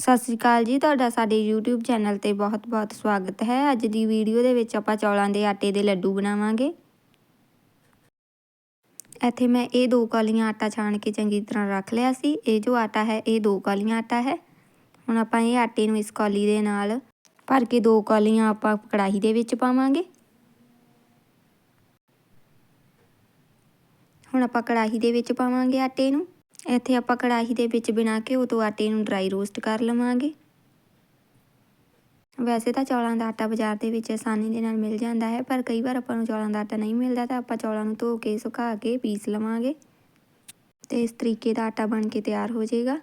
ਸਤਿ ਸ੍ਰੀ ਅਕਾਲ ਜੀ, ਤੁਹਾਡਾ ਸਾਡੇ YouTube ਚੈਨਲ ਤੇ ਬਹੁਤ-ਬਹੁਤ ਸਵਾਗਤ ਹੈ। ਅੱਜ ਦੀ ਵੀਡੀਓ ਦੇ ਵਿੱਚ ਆਪਾਂ ਚੌਲਾਂ ਦੇ ਆਟੇ ਦੇ ਲੱਡੂ ਬਣਾਵਾਂਗੇ। ਇੱਥੇ ਮੈਂ ਇਹ ਦੋ ਕਾਲੀਆਂ ਆਟਾ ਛਾਣ ਕੇ ਚੰਗੀ ਤਰ੍ਹਾਂ ਰੱਖ ਲਿਆ ਸੀ। ਇਹ ਜੋ ਆਟਾ ਹੈ, ਇਹ ਦੋ ਕਾਲੀਆਂ ਆਟਾ ਹੈ। ਹੁਣ ਆਪਾਂ ਇਹ ਆਟੇ ਨੂੰ ਇਸ ਕਾਲੀ ਦੇ ਨਾਲ ਭਰ ਕੇ ਦੋ ਕਾਲੀਆਂ ਆਪਾਂ ਕੜਾਹੀ ਦੇ ਵਿੱਚ ਪਾਵਾਂਗੇ। ਹੁਣ ਆਪਾਂ ਕੜਾਹੀ ਦੇ ਵਿੱਚ ਪਾਵਾਂਗੇ ਆਟੇ ਨੂੰ। ਇੱਥੇ ਆਪਾਂ ਕੜਾਹੀ ਦੇ ਵਿੱਚ ਬਿਨਾ ਘਿਓ ਤੋਂ ਆਟੇ ਨੂੰ ਡਰਾਈ ਰੋਸਟ ਕਰ ਲਵਾਂਗੇ। ਵੈਸੇ ਤਾਂ ਚੌਲਾਂ ਦਾ ਆਟਾ ਬਾਜ਼ਾਰ ਦੇ ਵਿੱਚ ਆਸਾਨੀ ਦੇ ਨਾਲ ਮਿਲ ਜਾਂਦਾ ਹੈ, ਪਰ ਕਈ ਵਾਰ ਆਪਾਂ ਨੂੰ ਚੌਲਾਂ ਦਾ ਆਟਾ ਨਹੀਂ ਮਿਲਦਾ ਤਾਂ ਆਪਾਂ ਚੌਲਾਂ ਨੂੰ ਧੋ ਕੇ, ਸੁਕਾ ਕੇ ਪੀਸ ਲਵਾਂਗੇ। ਤੇ ਇਸ ਤਰੀਕੇ ਦਾ ਆਟਾ ਬਣ ਕੇ ਤਿਆਰ ਹੋ ਜਾਏਗਾ।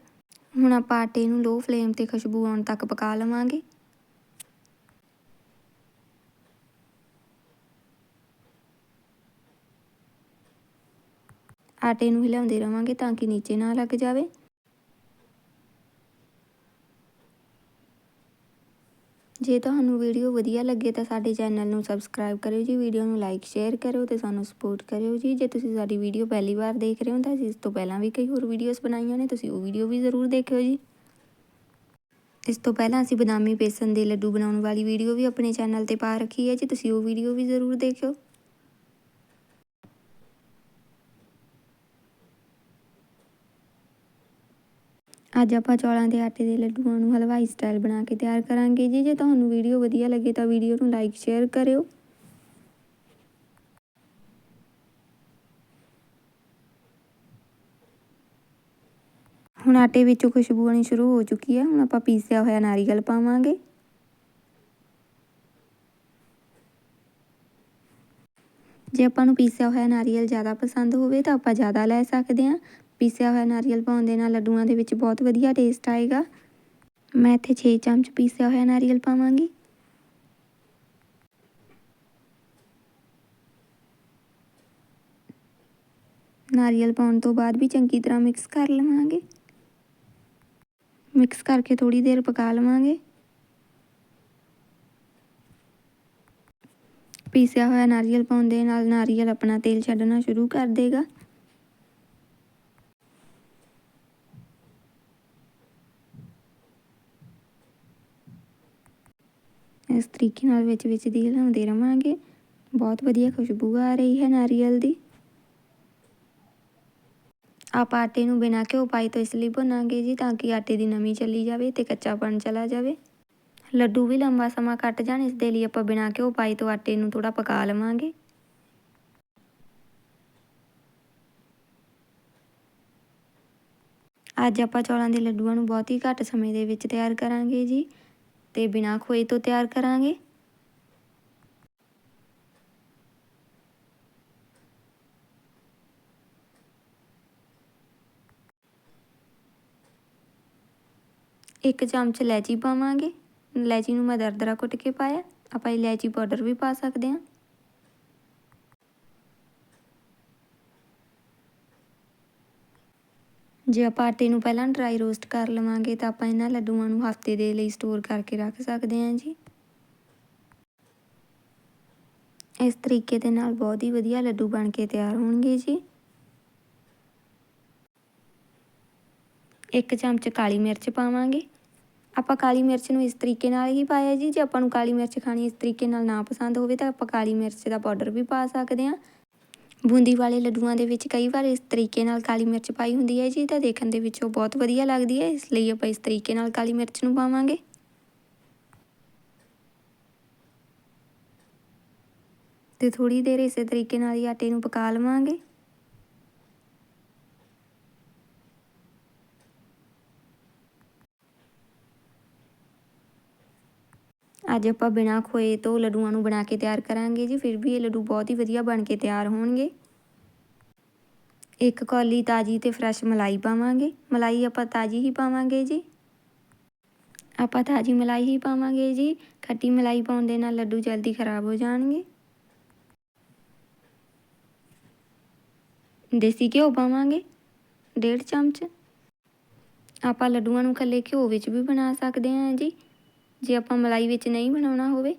ਹੁਣ ਆਪਾਂ ਆਟੇ ਨੂੰ ਲੋ ਫਲੇਮ ਤੇ ਖੁਸ਼ਬੂ ਆਉਣ ਤੱਕ ਪਕਾ ਲਵਾਂਗੇ। ਆਟੇ ਨੂੰ ਹਿਲਾਉਂਦੇ ਰਵਾਂਗੇ ਤਾਂ ਕਿ ਨੀਚੇ ਨਾ ਲੱਗ ਜਾਵੇ। ਜੇ ਤੁਹਾਨੂੰ ਵੀਡੀਓ ਵਧੀਆ ਲੱਗੇ ਤਾਂ ਸਾਡੇ ਚੈਨਲ ਨੂੰ ਸਬਸਕ੍ਰਾਈਬ ਕਰਿਓ ਜੀ, ਵੀਡੀਓ ਨੂੰ ਲਾਈਕ, ਸ਼ੇਅਰ ਕਰਿਓ ਤੇ ਸਾਨੂੰ ਸਪੋਰਟ ਕਰਿਓ ਜੀ। ਜੇ ਤੁਸੀਂ ਸਾਡੀ ਵੀਡੀਓ ਪਹਿਲੀ ਵਾਰ ਦੇਖ ਰਹੇ ਹੋ ਤਾਂ ਇਸ ਤੋਂ ਪਹਿਲਾਂ ਵੀ ਕਈ ਹੋਰ ਵੀਡੀਓਜ਼ ਬਣਾਈਆਂ ਨੇ, ਤੁਸੀਂ ਉਹ ਵੀਡੀਓ ਵੀ ਜ਼ਰੂਰ ਦੇਖਿਓ ਜੀ। ਇਸ ਤੋਂ ਪਹਿਲਾਂ ਅਸੀਂ ਬਦਾਮੀ ਬੇਸਨ ਦੇ ਲੱਡੂ ਬਣਾਉਣ ਵਾਲੀ ਵੀਡੀਓ ਵੀ ਆਪਣੇ ਚੈਨਲ ਤੇ ਪਾ ਰੱਖੀ ਹੈ ਜੀ, ਤੁਸੀਂ ਉਹ ਵੀਡੀਓ ਵੀ ਜ਼ਰੂਰ ਦੇਖਿਓ। ਅੱਜ ਆਪਾਂ ਚੌਲਾਂ ਦੇ ਆਟੇ ਦੇ ਲੱਡੂਆਂ ਨੂੰ ਹਲਵਾਈ ਸਟਾਈਲ ਬਣਾ ਕੇ ਤਿਆਰ ਕਰਾਂਗੇ ਜੀ। ਜੇ ਤੁਹਾਨੂੰ ਵੀਡੀਓ ਵਧੀਆ ਲੱਗੇ ਤਾਂ ਵੀਡੀਓ ਨੂੰ ਲਾਈਕ ਸ਼ੇਅਰ ਕਰਿਓ। ਹੁਣ ਆਟੇ ਵਿੱਚੋਂ ਖੁਸ਼ਬੂ ਆਣੀ ਸ਼ੁਰੂ ਹੋ ਚੁੱਕੀ ਹੈ ਹੁਣ ਆਪਾਂ ਪੀਸਿਆ ਹੋਇਆ ਨਾਰੀਅਲ ਪਾਵਾਂਗੇ। ਜੇ ਆਪਾਂ ਨੂੰ ਪੀਸਿਆ ਹੋਇਆ ਨਾਰੀਅਲ ਜ਼ਿਆਦਾ ਪਸੰਦ ਹੋਵੇ ਤਾਂ ਆਪਾਂ ਜ਼ਿਆਦਾ ਲੈ ਸਕਦੇ ਹਾਂ। ਪੀਸਿਆ ਹੋਇਆ ਨਾਰੀਅਲ ਪਾਉਣ ਦੇ ਨਾਲ ਲੱਡੂਆਂ ਦੇ ਵਿੱਚ ਬਹੁਤ ਵਧੀਆ ਟੇਸਟ ਆਏਗਾ। ਮੈਂ ਇੱਥੇ 6 ਚਮਚ ਪੀਸਿਆ ਹੋਇਆ ਨਾਰੀਅਲ ਪਾਵਾਂਗੀ। ਨਾਰੀਅਲ ਪਾਉਣ ਤੋਂ ਬਾਅਦ ਵੀ ਚੰਗੀ ਤਰ੍ਹਾਂ ਮਿਕਸ ਕਰ ਲਵਾਂਗੇ। ਮਿਕਸ ਕਰਕੇ ਥੋੜੀ ਦੇਰ ਪਕਾ ਲਵਾਂਗੇ। ਪੀਸਿਆ ਹੋਇਆ ਨਾਰੀਅਲ ਪਾਉਣ ਦੇ ਨਾਲ ਨਾਰੀਅਲ ਆਪਣਾ ਤੇਲ ਛੱਡਣਾ ਸ਼ੁਰੂ ਕਰ ਦੇਗਾ। ਇਸ ਤਰੀਕੇ ਨਾਲ ਵਿੱਚ ਵਿੱਚ ਦੀ ਹਿਲਾਉਂਦੇ ਰਵਾਂਗੇ। ਬਹੁਤ ਵਧੀਆ ਖੁਸ਼ਬੂ ਆ ਰਹੀ ਹੈ ਨਾਰੀਅਲ ਦੀ। ਆਪ ਆਟੇ ਨੂੰ ਬਿਨਾ ਘਿਓ ਪਾਈ ਤੋਂ ਇਸ ਲਈ ਭੁੰਨਾਂਗੇ ਜੀ ਤਾਂ ਕਿ ਆਟੇ ਦੀ ਨਮੀ ਚਲੀ ਜਾਵੇ ਤੇ ਕੱਚਾਪਣ ਚਲਾ ਜਾਵੇ। ਲੱਡੂ ਵੀ ਲੰਬਾ ਸਮਾਂ ਕੱਟ ਜਾਣ, ਇਸ ਦੇ ਲਈ ਆਪਾਂ ਬਿਨਾਂ ਘਿਓ ਪਾਈ ਤੋਂ ਆਟੇ ਨੂੰ ਥੋੜਾ ਪਕਾ ਲਵਾਂਗੇ। ਅੱਜ ਆਪਾਂ ਚੌਲਾਂ ਦੇ ਲੱਡੂਆਂ ਨੂੰ ਬਹੁਤ ਹੀ ਘੱਟ ਸਮੇਂ ਦੇ ਵਿੱਚ ਤਿਆਰ ਕਰਾਂਗੇ ਜੀ। ਤੇ ਬਿਨਾਂ ਖੋਏ ਤੋਂ ਤਿਆਰ ਕਰਾਂਗੇ। ਇੱਕ ਚਮਚ ਇਲਾਇਚੀ ਪਾਵਾਂਗੇ। ਇਲਾਇਚੀ ਨੂੰ ਮੈਂ ਦਰਦਰਾ ਕੁੱਟ ਕੇ ਪਾਇਆ। ਆਪਾਂ ਇਲਾਇਚੀ ਪਾਊਡਰ ਵੀ ਪਾ ਸਕਦੇ ਹਾਂ। ਜੇ ਆਪਾਂ ਆਟੇ ਨੂੰ ਪਹਿਲਾਂ ਡਰਾਈ ਰੋਸਟ ਕਰ ਲਵਾਂਗੇ ਤਾਂ ਆਪਾਂ ਇਹਨਾਂ ਲੱਡੂਆਂ ਨੂੰ ਹਫ਼ਤੇ ਦੇ ਲਈ ਸਟੋਰ ਕਰਕੇ ਰੱਖ ਸਕਦੇ ਹਾਂ ਜੀ। ਇਸ ਤਰੀਕੇ ਦੇ ਨਾਲ ਬਹੁਤ ਹੀ ਵਧੀਆ ਲੱਡੂ ਬਣ ਕੇ ਤਿਆਰ ਹੋਣਗੇ ਜੀ। ਇੱਕ ਚਮਚ ਕਾਲੀ ਮਿਰਚ ਪਾਵਾਂਗੇ। ਆਪਾਂ ਕਾਲੀ ਮਿਰਚ ਨੂੰ ਇਸ ਤਰੀਕੇ ਨਾਲ ਹੀ ਪਾਇਆ ਜੀ। ਜੇ ਆਪਾਂ ਨੂੰ ਕਾਲੀ ਮਿਰਚ ਖਾਣੀ ਇਸ ਤਰੀਕੇ ਨਾਲ ਨਾ ਪਸੰਦ ਹੋਵੇ ਤਾਂ ਆਪਾਂ ਕਾਲੀ ਮਿਰਚ ਦਾ ਪਾਊਡਰ ਵੀ ਪਾ ਸਕਦੇ ਹਾਂ। ਬੂੰਦੀ ਵਾਲੇ ਲੱਡੂਆਂ ਦੇ ਵਿੱਚ ਕਈ ਵਾਰ ਇਸ ਤਰੀਕੇ ਨਾਲ ਕਾਲੀ ਮਿਰਚ ਪਾਈ ਹੁੰਦੀ ਹੈ ਜੀ, ਤਾਂ ਦੇਖਣ ਦੇ ਵਿੱਚ ਉਹ ਬਹੁਤ ਵਧੀਆ ਲੱਗਦੀ ਹੈ, ਇਸ ਲਈ ਆਪਾਂ ਇਸ ਤਰੀਕੇ ਨਾਲ ਕਾਲੀ ਮਿਰਚ ਨੂੰ ਪਾਵਾਂਗੇ। ਤੇ ਥੋੜੀ ਦੇਰ ਇਸੇ ਤਰੀਕੇ ਨਾਲ ਹੀ ਆਟੇ ਨੂੰ ਪਕਾ ਲਵਾਂਗੇ। ਅੱਜ ਆਪਾਂ ਬਿਨਾ ਖੋਏ ਤੋਂ ਲੱਡੂਆਂ ਨੂੰ ਬਣਾ ਕੇ ਤਿਆਰ ਕਰਾਂਗੇ ਜੀ, ਫਿਰ ਵੀ ਇਹ ਲੱਡੂ ਬਹੁਤ ਹੀ ਵਧੀਆ ਬਣ ਕੇ ਤਿਆਰ ਹੋਣਗੇ। ਇੱਕ ਕੌਲੀ ਤਾਜੀ ਤੇ ਫਰੈਸ਼ ਮਲਾਈ ਪਾਵਾਂਗੇ। ਮਲਾਈ ਆਪਾਂ ਤਾਜੀ ਹੀ ਪਾਵਾਂਗੇ ਜੀ। ਆਪਾਂ ਤਾਜੀ ਮਲਾਈ ਹੀ ਪਾਵਾਂਗੇ ਜੀ। ਖੱਟੀ ਮਲਾਈ ਪਾਉਣ ਦੇ ਨਾਲ ਲੱਡੂ ਜਲਦੀ ਖਰਾਬ ਹੋ ਜਾਣਗੇ। ਦੇਸੀ ਘਿਓ ਪਾਵਾਂਗੇ, ਡੇਢ ਚਮਚ। ਆਪਾਂ ਲੱਡੂਆਂ ਨੂੰ ਖੱਲੇ ਘਿਓ ਵਿੱਚ ਵੀ ਬਣਾ ਸਕਦੇ ਹਾਂ ਜੀ। ਜੇ ਆਪਾਂ ਮਲਾਈ ਵਿੱਚ ਨਹੀਂ ਬਣਾਉਣਾ ਹੋਵੇ,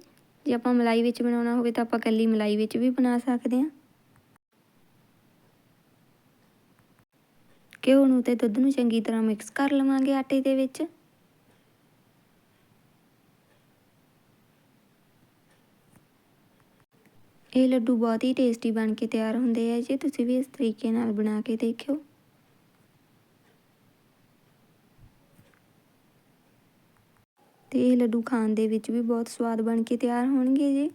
ਜੇ ਆਪਾਂ ਮਲਾਈ ਵਿੱਚ ਬਣਾਉਣਾ ਹੋਵੇ ਤਾਂ ਆਪਾਂ ਕੱਲੀ ਮਲਾਈ ਵਿੱਚ ਵੀ ਬਣਾ ਸਕਦੇ ਹਾਂ। ਘਿਓ ਨੂੰ ਤੇ ਦੁੱਧ ਨੂੰ ਚੰਗੀ ਤਰ੍ਹਾਂ ਮਿਕਸ ਕਰ ਲਵਾਂਗੇ ਆਟੇ ਦੇ ਵਿੱਚ। ਇਹ ਲੱਡੂ ਬਹੁਤ ਹੀ ਟੇਸਟੀ ਬਣ ਕੇ ਤਿਆਰ ਹੁੰਦੇ ਆ ਜੀ, ਤੁਸੀਂ ਵੀ ਇਸ ਤਰੀਕੇ ਨਾਲ ਬਣਾ ਕੇ ਦੇਖਿਓ। ਤੇ ਇਹ ਲੱਡੂ ਖਾਣ ਦੇ ਵਿੱਚ ਵੀ ਬਹੁਤ ਸਵਾਦ ਬਣ ਕੇ ਤਿਆਰ ਹੋਣਗੇ ਜੀ।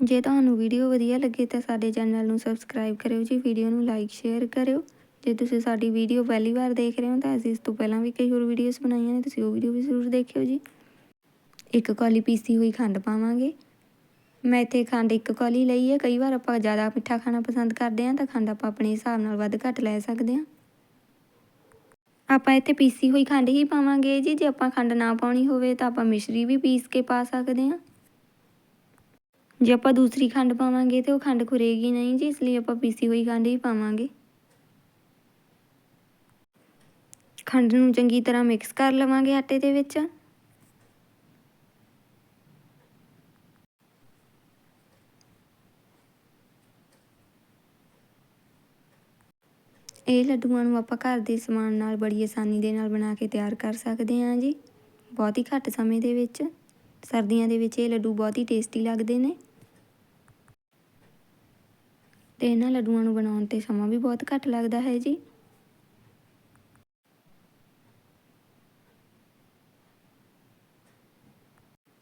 ਜੇ ਤੁਹਾਨੂੰ ਵੀਡੀਓ ਵਧੀਆ ਲੱਗੇ ਤਾਂ ਸਾਡੇ ਚੈਨਲ ਨੂੰ ਸਬਸਕ੍ਰਾਈਬ ਕਰਿਓ ਜੀ, ਵੀਡੀਓ ਨੂੰ ਲਾਈਕ, ਸ਼ੇਅਰ ਕਰਿਓ। ਜੇ ਤੁਸੀਂ ਸਾਡੀ ਵੀਡੀਓ ਪਹਿਲੀ ਵਾਰ ਦੇਖ ਰਹੇ ਹੋ ਤਾਂ ਅਸੀਂ ਇਸ ਤੋਂ ਪਹਿਲਾਂ ਵੀ ਕਈ ਹੋਰ ਵੀਡੀਓਜ਼ ਬਣਾਈਆਂ ਨੇ, ਤੁਸੀਂ ਉਹ ਵੀਡੀਓ ਵੀ ਜ਼ਰੂਰ ਦੇਖਿਓ ਜੀ। ਇੱਕ ਕੌਲੀ ਪੀਸੀ ਹੋਈ ਖੰਡ ਪਾਵਾਂਗੇ। ਮੈਂ ਇੱਥੇ ਖੰਡ ਇੱਕ ਕੌਲੀ ਲਈ ਹੈ, ਕਈ ਵਾਰ ਆਪਾਂ ਜ਼ਿਆਦਾ ਮਿੱਠਾ ਖਾਣਾ ਪਸੰਦ ਕਰਦੇ ਹਾਂ ਤਾਂ ਖੰਡ ਆਪਾਂ ਆਪਣੇ ਹਿਸਾਬ ਨਾਲ ਵੱਧ ਘੱਟ ਲੈ ਸਕਦੇ ਹਾਂ। ਆਪਾਂ ਇੱਥੇ ਪੀਸੀ ਹੋਈ ਖੰਡ ਹੀ ਪਾਵਾਂਗੇ ਜੀ, ਜੇ ਆਪਾਂ ਖੰਡ ਨਾ ਪਾਉਣੀ ਹੋਵੇ ਤਾਂ ਆਪਾਂ ਮਿਸ਼ਰੀ ਵੀ ਪੀਸ ਕੇ ਪਾ ਸਕਦੇ ਹਾਂ। ਜੇ ਆਪਾਂ ਦੂਸਰੀ ਖੰਡ ਪਾਵਾਂਗੇ ਤੇ ਉਹ ਖੰਡ ਖੁਰੇਗੀ ਨਹੀਂ ਜੀ, ਇਸ ਲਈ ਆਪਾਂ ਪੀਸੀ ਹੋਈ ਖੰਡ ਹੀ ਪਾਵਾਂਗੇ। ਖੰਡ ਨੂੰ ਚੰਗੀ ਤਰ੍ਹਾਂ ਮਿਕਸ ਕਰ ਲਵਾਂਗੇ ਆਟੇ ਦੇ ਵਿੱਚ। ਇਹ ਲੱਡੂਆਂ ਨੂੰ ਆਪਾਂ ਘਰ ਦੇ ਸਮਾਨ ਨਾਲ ਬੜੀ ਆਸਾਨੀ ਦੇ ਨਾਲ ਬਣਾ ਕੇ ਤਿਆਰ ਕਰ ਸਕਦੇ ਹਾਂ ਜੀ। ਬਹੁਤ ਹੀ ਘੱਟ ਸਮੇਂ ਦੇ ਵਿੱਚ ਸਰਦੀਆਂ ਦੇ ਵਿੱਚ ਇਹ ਲੱਡੂ ਬਹੁਤ ਹੀ ਟੇਸਟੀ ਲੱਗਦੇ ਨੇ। ਤੇ ਇਹਨਾਂ ਲੱਡੂਆਂ ਨੂੰ ਬਣਾਉਣ ਤੇ ਸਮਾਂ ਵੀ ਬਹੁਤ ਘੱਟ ਲੱਗਦਾ ਹੈ ਜੀ।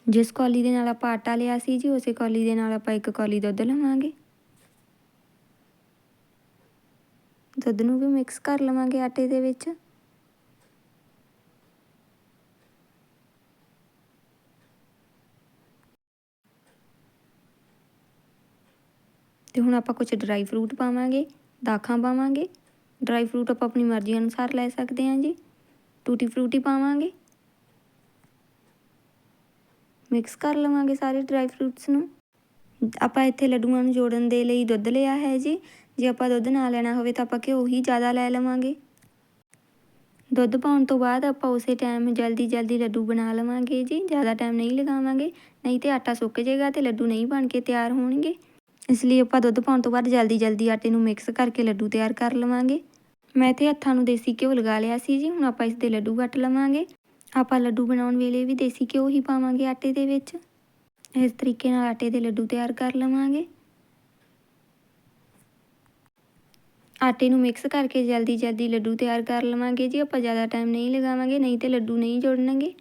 ਜਿਸ ਕੌਲੀ ਦੇ ਨਾਲ ਆਪਾਂ ਆਟਾ ਲਿਆ ਸੀ ਜੀ, ਉਸੇ ਕੌਲੀ ਦੇ ਨਾਲ ਆਪਾਂ ਇੱਕ ਕੌਲੀ ਦੁੱਧ ਲਵਾਂਗੇ। ਦੁੱਧ ਨੂੰ ਵੀ ਮਿਕਸ ਕਰ ਲਵਾਂਗੇ ਆਟੇ ਦੇ ਵਿੱਚ। ਤੇ ਹੁਣ ਆਪਾਂ ਕੁਝ ਡਰਾਈ ਫਰੂਟ ਪਾਵਾਂਗੇ, ਦਾਖਾਂ ਪਾਵਾਂਗੇ। ਡਰਾਈ ਫਰੂਟ ਆਪਾਂ ਆਪਣੀ ਮਰਜ਼ੀ ਅਨੁਸਾਰ ਲੈ ਸਕਦੇ ਹਾਂ ਜੀ। ਟੂਟੀ ਫਰੂਟੀ ਪਾਵਾਂਗੇ। ਮਿਕਸ ਕਰ ਲਵਾਂਗੇ ਸਾਰੇ ਡਰਾਈ ਫਰੂਟਸ ਨੂੰ। ਆਪਾਂ ਇੱਥੇ ਲੱਡੂਆਂ ਨੂੰ ਜੋੜਨ ਦੇ ਲਈ ਦੁੱਧ ਲਿਆ ਹੈ ਜੀ। ਜੇ ਆਪਾਂ ਦੁੱਧ ਨਾ ਲੈਣਾ ਹੋਵੇ ਤਾਂ ਆਪਾਂ ਘਿਓ ਹੀ ਜ਼ਿਆਦਾ ਲੈ ਲਵਾਂਗੇ। ਦੁੱਧ ਪਾਉਣ ਤੋਂ ਬਾਅਦ ਆਪਾਂ ਉਸੇ ਟਾਈਮ ਜਲਦੀ ਜਲਦੀ ਲੱਡੂ ਬਣਾ ਲਵਾਂਗੇ ਜੀ। ਜ਼ਿਆਦਾ ਟਾਈਮ ਨਹੀਂ ਲਗਾਵਾਂਗੇ, ਨਹੀਂ ਤੇ ਆਟਾ ਸੁੱਕ ਜਾਏਗਾ ਤੇ ਲੱਡੂ ਨਹੀਂ ਬਣ ਕੇ ਤਿਆਰ ਹੋਣਗੇ। ਇਸ ਲਈ ਆਪਾਂ ਦੁੱਧ ਪਾਉਣ ਤੋਂ ਬਾਅਦ ਜਲਦੀ ਜਲਦੀ ਆਟੇ ਨੂੰ ਮਿਕਸ ਕਰਕੇ ਲੱਡੂ ਤਿਆਰ ਕਰ ਲਵਾਂਗੇ। ਮੈਂ ਤੇ ਹੱਥਾਂ ਨੂੰ ਦੇਸੀ ਘਿਓ ਲਗਾ ਲਿਆ ਸੀ ਜੀ, ਹੁਣ ਆਪਾਂ ਇਸ ਦੇ ਲੱਡੂ ਕੱਟ ਲਵਾਂਗੇ। ਆਪਾਂ ਲੱਡੂ ਬਣਾਉਣ ਵੇਲੇ ਵੀ ਦੇਸੀ ਘਿਓ ਹੀ ਪਾਵਾਂਗੇ ਆਟੇ ਦੇ ਵਿੱਚ। ਇਸ ਤਰੀਕੇ ਨਾਲ ਆਟੇ ਦੇ ਲੱਡੂ ਤਿਆਰ ਕਰ ਲਵਾਂਗੇ। ਆਟੇ ਨੂੰ ਮਿਕਸ ਕਰਕੇ ਜਲਦੀ ਜਲਦੀ ਲੱਡੂ ਤਿਆਰ ਕਰ ਲਵਾਂਗੇ। ਜੀ ਆਪਾਂ ਜ਼ਿਆਦਾ ਟਾਈਮ ਨਹੀਂ ਲਗਾਵਾਂਗੇ, ਨਹੀਂ ਤੇ ਲੱਡੂ ਨਹੀਂ ਜੋੜਨਗੇ।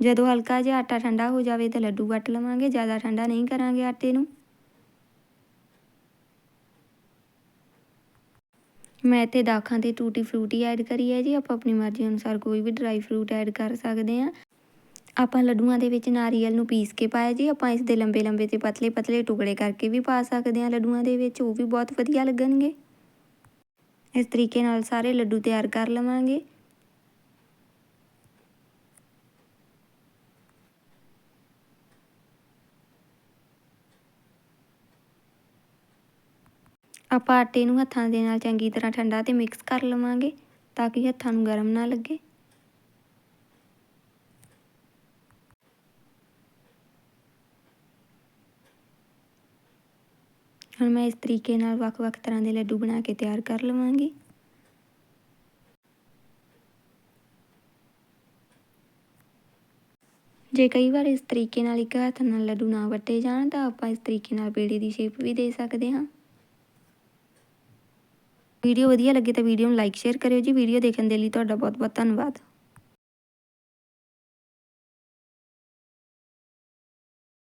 ਜਦੋਂ ਹਲਕਾ ਜਿਹਾ ਆਟਾ ਠੰਡਾ ਹੋ ਜਾਵੇ ਤਾਂ ਲੱਡੂ ਕੱਟ ਲਵਾਂਗੇ, ਜ਼ਿਆਦਾ ਠੰਡਾ ਨਹੀਂ ਕਰਾਂਗੇ ਆਟੇ ਨੂੰ। ਮੈਂ ਇੱਥੇ ਦਾਖਾਂ ਤੇ ਟੂਟੀ ਫਰੂਟੀ ਐਡ ਕਰੀ ਹੈ ਜੀ। ਆਪਾਂ ਆਪਣੀ ਮਰਜ਼ੀ ਅਨੁਸਾਰ ਕੋਈ ਵੀ ਡਰਾਈ ਫਰੂਟ ਐਡ ਕਰ ਸਕਦੇ ਹਾਂ। ਆਪਾਂ ਲੱਡੂਆਂ ਦੇ ਵਿੱਚ ਨਾਰੀਅਲ ਨੂੰ ਪੀਸ ਕੇ ਪਾਇਆ ਜੀ। ਆਪਾਂ ਇਸ ਦੇ ਲੰਬੇ ਲੰਬੇ ਤੇ ਪਤਲੇ ਪਤਲੇ ਟੁਕੜੇ ਕਰਕੇ ਵੀ ਪਾ ਸਕਦੇ ਹਾਂ ਲੱਡੂਆਂ ਦੇ ਵਿੱਚ। ਉਹ ਵੀ ਬਹੁਤ ਵਧੀਆ ਲੱਗਣਗੇ। ਇਸ ਤਰੀਕੇ ਨਾਲ ਸਾਰੇ ਲੱਡੂ ਤਿਆਰ ਕਰ ਲਵਾਂਗੇ। ਆਪਾਂ ਆਟੇ ਨੂੰ ਹੱਥਾਂ ਦੇ ਨਾਲ ਚੰਗੀ ਤਰ੍ਹਾਂ ਠੰਡਾ ਤੇ ਮਿਕਸ ਕਰ ਲਵਾਂਗੇ ਤਾਂ ਕਿ ਹੱਥਾਂ ਨੂੰ ਗਰਮ ਨਾ ਲੱਗੇ। ਹੁਣ ਮੈਂ ਇਸ ਤਰੀਕੇ ਨਾਲ ਵੱਖ-ਵੱਖ ਤਰ੍ਹਾਂ ਦੇ ਲੱਡੂ ਬਣਾ ਕੇ ਤਿਆਰ ਕਰ ਲਵਾਂਗੀ। ਜੇ ਕਈ ਵਾਰ ਇਸ ਤਰੀਕੇ ਨਾਲ ਇੱਕ ਹੱਥ ਨਾਲ ਲੱਡੂ ਨਾ ਵੱਟੇ ਜਾਣ, ਤਾਂ ਆਪਾਂ ਇਸ ਤਰੀਕੇ ਨਾਲ ਪੇੜੇ ਦੀ ਸ਼ੇਪ ਵੀ ਦੇ ਸਕਦੇ ਹਾਂ। ਵੀਡੀਓ ਵਧੀਆ ਲੱਗੇ ਤਾਂ ਵੀਡੀਓ ਨੂੰ ਲਾਈਕ ਸ਼ੇਅਰ ਕਰਿਓ ਜੀ। ਵੀਡੀਓ ਦੇਖਣ ਦੇ ਲਈ ਤੁਹਾਡਾ ਬਹੁਤ ਬਹੁਤ ਧੰਨਵਾਦ।